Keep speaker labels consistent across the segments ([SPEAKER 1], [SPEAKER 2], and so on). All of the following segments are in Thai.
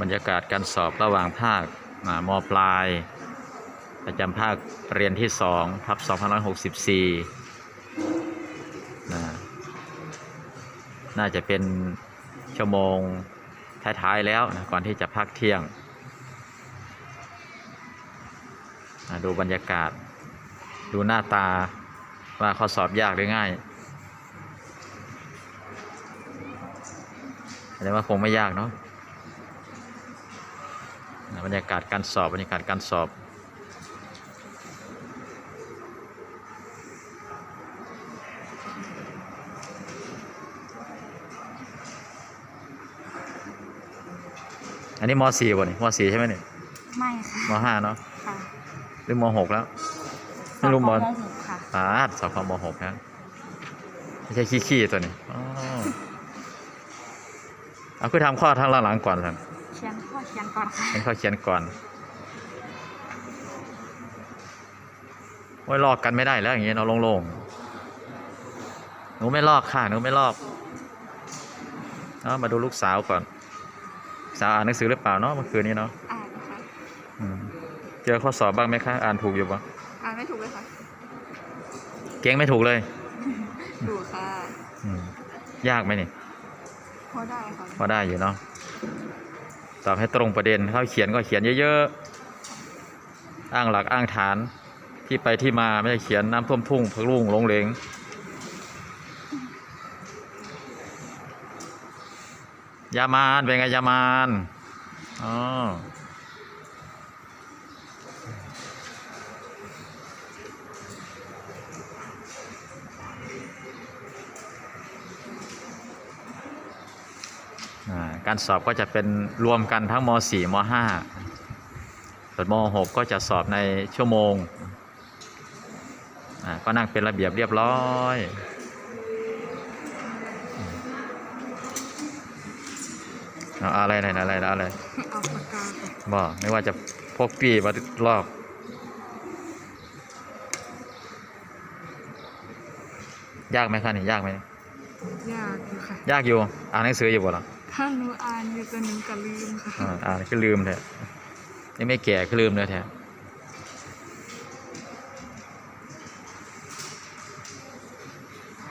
[SPEAKER 1] บรรยากาศการสอบระหว่างภาคมปลาย ประจำภาคเรียนที่2ทับ2564นะน่าจะเป็นชั่วโมงท้ายๆแล้วนะก่อนที่จะพักเที่ยงนะดูบรรยากาศ ดูหน้าตาว่าข้อสอบยากหรือง่ายแต่ว่าคงไม่ยากเนาะ บรรยากาศการสอบบรรยากาศการสอบอันนี้ม .4 บ่นี่ม .4 ใช่ไหมเนี่ย
[SPEAKER 2] ไม่ค่ะ
[SPEAKER 1] ม .5 เนาะ
[SPEAKER 2] ค่ะ
[SPEAKER 1] หรือม .6 แล้วไม่รู้ม
[SPEAKER 2] สอบหกค่ะ
[SPEAKER 1] อ่าสอบความม .6 นะไม่ใช่ขี้ๆตัวนี้อ๋อเอาคือทำข้อทางหลังๆก่อนสิ
[SPEAKER 2] เขียนข้อ เขียนก่อนค่ะ
[SPEAKER 1] เป็นข้อเขียนก่อนโอ้ยลอกกันไม่ได้แล้วอย่างเงี้ยเนาะโล่งๆหนูไม่ลอกค่ะหนูไม่ลอกเอามาดูลูกสาวก่อน สาวอ่านหนังสือหรือเปล่าเนาะเมื่อคืนนี้เนาะ
[SPEAKER 2] อ่านค่ะ
[SPEAKER 1] อืมเจอข้อสอบบ้างไหมคะอ่านถูกอยู่ปะ
[SPEAKER 2] อ่านไม่ถูกเลยค่ะ
[SPEAKER 1] เก่งไม่ถูกเลย
[SPEAKER 2] ถูกค่ะ
[SPEAKER 1] อืมยากไหมนี่
[SPEAKER 2] พอได้ค่ะ
[SPEAKER 1] พอได้อยู่เนาะ ตอบให้ตรงประเด็นเขาเขียนก็เขียนเยอะๆ อ้างหลักอ้างฐานที่ไปที่มาไม่ใช่เขียนน้ำท่วมทุ่งพักลุ่งลงเลงยามานเป็นไงยามานอ๋อ การสอบก็จะเป็นรวมกันทั้งม .4 ม .5 ส่วนม .6 ก็จะสอบในชั่วโมงอ่าก็นั่งเป็นระเบียบเรียบร้อยเอาอะไรอะไรอะไรอะไร
[SPEAKER 2] เอาปากกาค่ะ
[SPEAKER 1] บอกไม่ว่าจะพกปีมาลอกยากไหมคะนี่ยากไหม
[SPEAKER 2] ยากอยู่ค่ะ
[SPEAKER 1] ยากอยู่ อ่านหนังสืออยู่บ่ล่ะ
[SPEAKER 2] ถ้าหนูอ่านอยู่จะหนูก็ลืมค่ะ
[SPEAKER 1] อ่าอ่านก็ลืมแท้นี่ไม่แก่ก็ลืมเลยแท้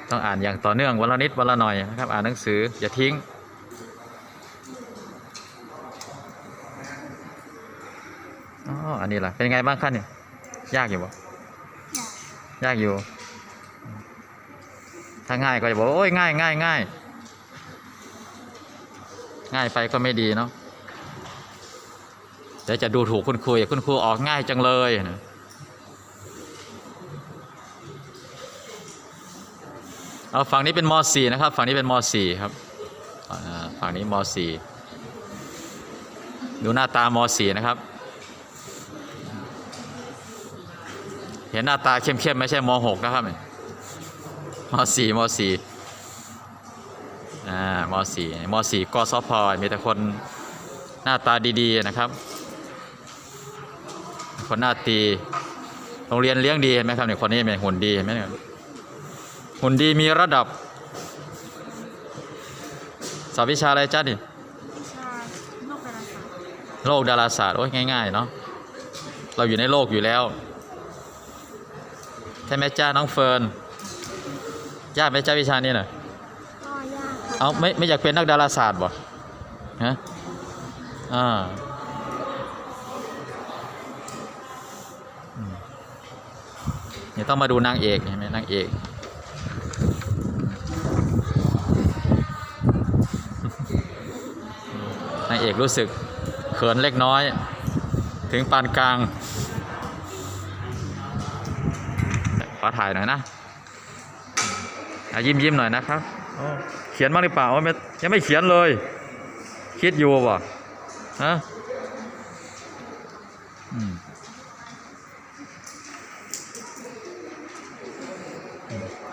[SPEAKER 1] ต้องอ่านอย่างต่อเนื่องวันละนิดวันละหน่อยนะครับ อ่านหนังสืออย่าทิ้ง อ๋อ อันนี้ล่ะ เป็นไงบ้างคะเนี่ย ยากอยู่บ่
[SPEAKER 2] ยาก
[SPEAKER 1] ยากอยู่ ถ้าง่ายก็จะบอกว่าโอ้ยง่ายง่ายง่าย ง่ายไปก็ไม่ดีเนาะเดี๋ยวจะดูถูกคุณครูอย่าคุณครูออกง่ายจังเลยนะเอาฝั่งนี้เป็นม .4 นะครับ ฝั่งนี้เป็นม .4 ครับฝั่งนี้ม .4 ดูหน้าตาม .4 นะครับ เห็นหน้าตาเข้มๆไม่ใช่ม .6 นะครับเนี่ม .4 ม .4 อ่าม .4 ม .4 กศพมีแต่คนหน้าตาดีๆนะครับ คนหน้าตีโรงเรียนเลี้ยงดีเห็นไหมครับเนี่ยคนนี้เป็นหุ่นดีเห็นไหมเนี่ยหุ่นดีมีระดับสอบวิชาอะไรจ้าดิ
[SPEAKER 2] วิชาโลกดาราศาสตร์
[SPEAKER 1] โลกดาราศาสตร์โอ้ยง่ายๆเนาะเราอยู่ในโลกอยู่แล้วใช่ไหมจ้าน้องเฟิร์นยากไหมจ้าวิชานี้น่ะ
[SPEAKER 2] ก็ยากค่ะ
[SPEAKER 1] เอาไม่ไม่อยากเป็นนักดาราศาสตร์บ่ฮะอ่าเนี่ยต้องมาดูนางเอกเห็นไหมนางเอกนางเอกรู้สึกเขินเล็กน้อย ถึงปานกลางขอถ่ายหน่อยนะยิ้มยิ้มหน่อยนะครับ เขียนบ้างหรือเปล่าไม่ยังไม่เขียนเลย คิดอยู่บ่ะฮะ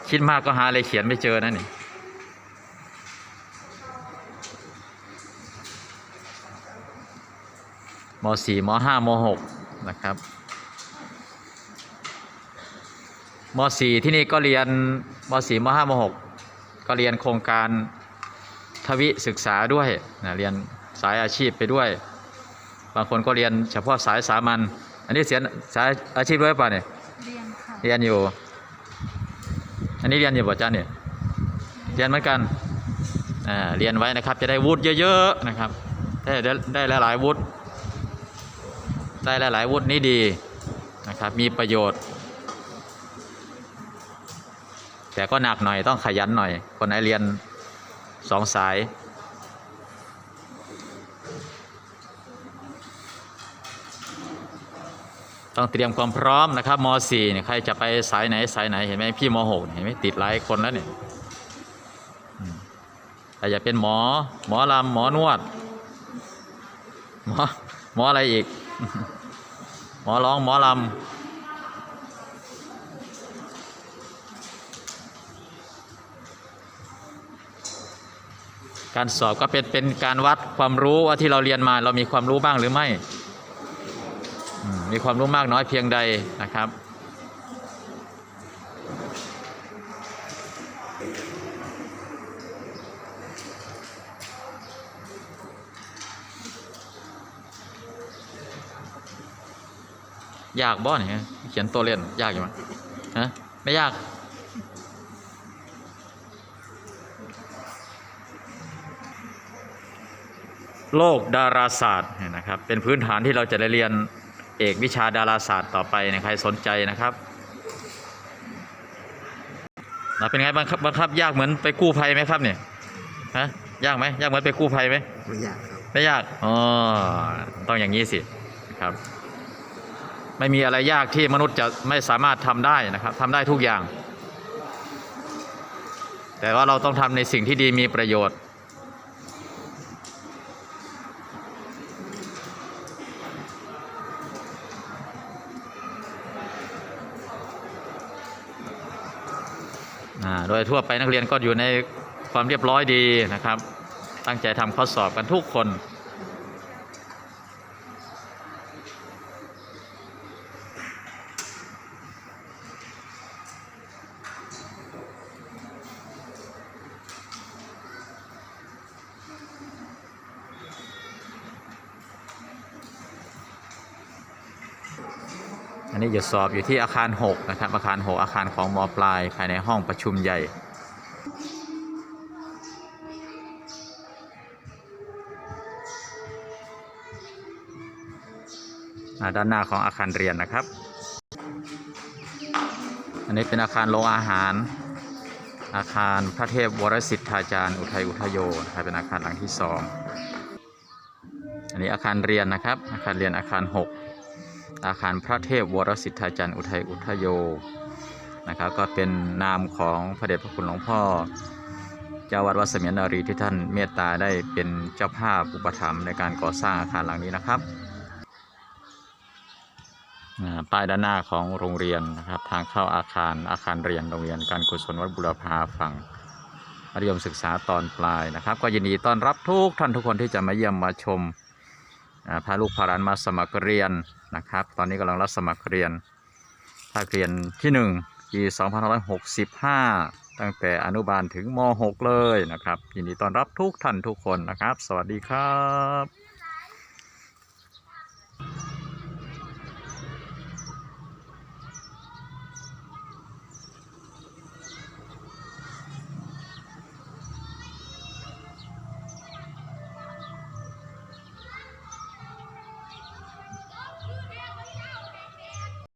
[SPEAKER 1] คิดมากก็หาอะไรเขียนไม่เจอนะนี่ม .4 ม .5 ม .6 นะครับม .4 ที่นี่ก็เรียนม .4 ม .5 ม .6 ก็ เรียนโครงการทวิศึกษาด้วยนะเรียนสายอาชีพไปด้วย บางคนก็เรียนเฉพาะสายสามัญอันนี้เสียนสายอาชีพด้วยป่ะเนี่ย
[SPEAKER 2] เรียนค่ะ
[SPEAKER 1] เรียนอยู่ อันนี้เรียนอยู่ป่ะจ๊ะเนี่ยเรียนเหมือนกันอ่าเรียนไว้นะครับ จะได้วุฒิเยอะๆนะครับ ได้ได้ได้หลายๆวุฒิได้หลายๆวุฒินี่ดีนะครับมีประโยชน์ แต่ก็หนักหน่อยต้องขยันหน่อย คนไหนเรียนสองสาย ต้องเตรียมความพร้อมนะครับม .4 เนี่ยใครจะไปสายไหนสายไหนเห็นไหมพี่ม .6 เห็นไหมติดหลายคนแล้วเนี่ยอืมแต่อย่าเป็นหมอ หมอลำหมอนวด หมอหมออะไรอีก หมอร้องหมอลำ การสอบก็เป็นเป็นการวัดความรู้ว่าที่เราเรียนมาเรามีความรู้บ้างหรือไม่ มีความรู้มากน้อยเพียงใดนะครับ ยากบ่เนี่ยเขียนตัวเล่นยากอยู่ไหมฮะไม่ยาก โลกดาราศาสตร์เนี่ยนะครับ เป็นพื้นฐานที่เราจะได้เรียนเอกวิชาดาราศาสตร์ต่อไปนะใครสนใจนะครับนะเป็นไงบ้างครับบ้างครับ ยากเหมือนไปกู้ภัยไหมครับเนี่ยฮะยากไหมยากเหมือนไปกู้ภัยไหม
[SPEAKER 3] ไม่ยากครับ
[SPEAKER 1] ไม่ยากอ๋อต้องอย่างนี้สิครับ ไม่มีอะไรยากที่มนุษย์จะไม่สามารถทำได้นะครับทำได้ทุกอย่าง แต่ว่าเราต้องทำในสิ่งที่ดีมีประโยชน์ โดยทั่วไปนักเรียนก็อยู่ในความเรียบร้อยดีนะครับ ตั้งใจทำข้อสอบกันทุกคน อันนี้จะสอบอยู่ที่อาคาร 6 นะครับ อาคาร 6 อาคารของมอปลายภายในห้องประชุมใหญ่ ด้านหน้าของอาคารเรียนนะครับ อันนี้เป็นอาคารโรงอาหาร อาคารพระเทพวรสิทธาจารย์ อุทัยอุทโยนะครับเป็นอาคารหลังที่สองอันนี้อาคารเรียนนะครับ อาคารเรียนอาคาร 6 อาคารพระเทพวรสิทธาจารย์อุทัยอุทโยนะครับก็เป็นนามของพระเดชพระคุณหลวงพ่อ เจ้าวัดวัดเสมียนนารีที่ท่านเมตตาได้เป็นเจ้าภาพอุปถัมภ์ในการก่อสร้างอาคารหลังนี้นะครับป้ายด้านหน้าของโรงเรียนนะครับทางเข้าอาคารอาคารเรียนโรงเรียนการกุศลวัดบุรพาฝั่งมัธยมศึกษาตอนปลายนะครับ ก็ยินดีต้อนรับทุกท่านทุกคนที่จะมาเยี่ยมมาชม พาลูกพาหลานมาสมัครเรียนนะครับ ตอนนี้กำลังรับสมัครเรียนภาคเรียนที่ 1 ปี 2565 ตั้งแต่อนุบาลถึงม .6 เลยนะครับยินดีต้อนรับทุกท่านทุกคนนะครับ สวัสดีครับ